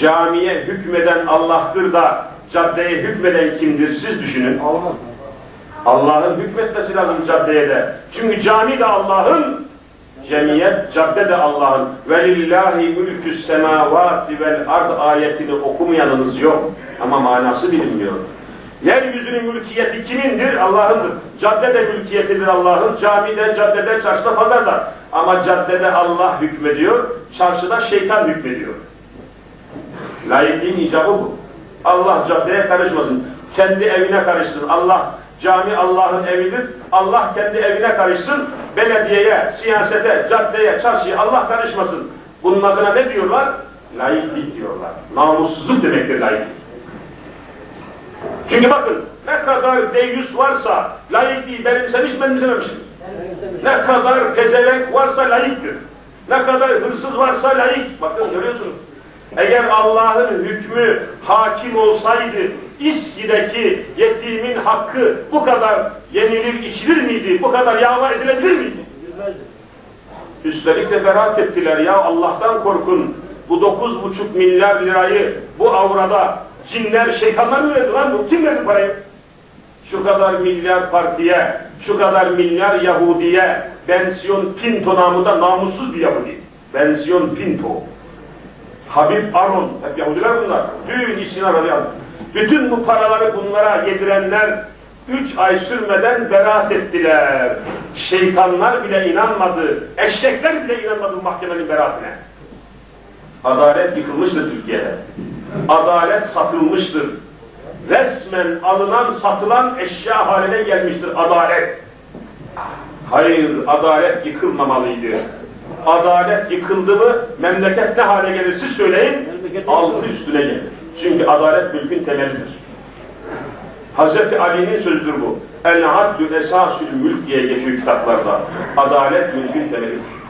Camiye hükmeden Allah'tır da caddeye hükmeden kimdir siz düşünün. Allah. Allah'ın hükmetmesi lazım caddeye de. Çünkü cami de Allah'ın, cemiyet, cadde de Allah'ın. Mülkü semavati vel ard ayetini okumayanınız yok. Ama manası bilinmiyor. Yeryüzünün mülkiyeti kimindir? Allah'ındır. Cadde de mülkiyetidir Allah'ın. Camide, caddede, çarşıda, pazarda. Ama caddede Allah hükmediyor, çarşıda şeytan hükmediyor. Laikliğin icabı bu. Allah caddeye karışmasın. Kendi evine karışsın. Allah cami Allah'ın evidir. Allah kendi evine karışsın. Belediyeye, siyasete, caddeye, çarşıya Allah karışmasın. Bunun adına ne diyorlar? Laiklik diyorlar. Namussuzluk demektir laiklik. Çünkü bakın ne kadar deyyus varsa laikliği benimsemiş benimsememiş. Ne kadar pezevenk varsa laiktir. Ne kadar hırsız varsa laik. Bakın görüyorsunuz. Eğer Allah'ın hükmü hakim olsaydı İSKİ'deki yetimin hakkı bu kadar yenilir içilir miydi? Bu kadar yağma edilebilir miydi? Üstelik de beraat ettiler ya Allah'tan korkun. Bu dokuz buçuk milyar lirayı bu avrada cinler şeytanlar mı verdi lan bu? Kim verdi parayı? Şu kadar milyar partiye, şu kadar milyar Yahudiye, Bensiyon Pinto namında namussuz bir Yahudi. Bensiyon Pinto. Habib Aron, hep Yahudiler bunlar. Bütün işini arayan. Bütün bu paraları bunlara yedirenler üç ay sürmeden beraat ettiler. Şeytanlar bile inanmadı. Eşekler bile inanmadı bu mahkemenin beraatine. Adalet yıkılmıştır Türkiye'de. Adalet satılmıştır. Resmen alınan, satılan eşya haline gelmiştir adalet. Hayır, adalet yıkılmamalıydı. Adalet yıkıldı mı memleket ne hale gelir siz söyleyin, altı üstüne gelir. Çünkü adalet mülkün temelidir. Hazreti Ali'nin sözüdür bu. El-adlü esasül mülk diye geçiyor kitaplarda. Adalet mülkün temelidir.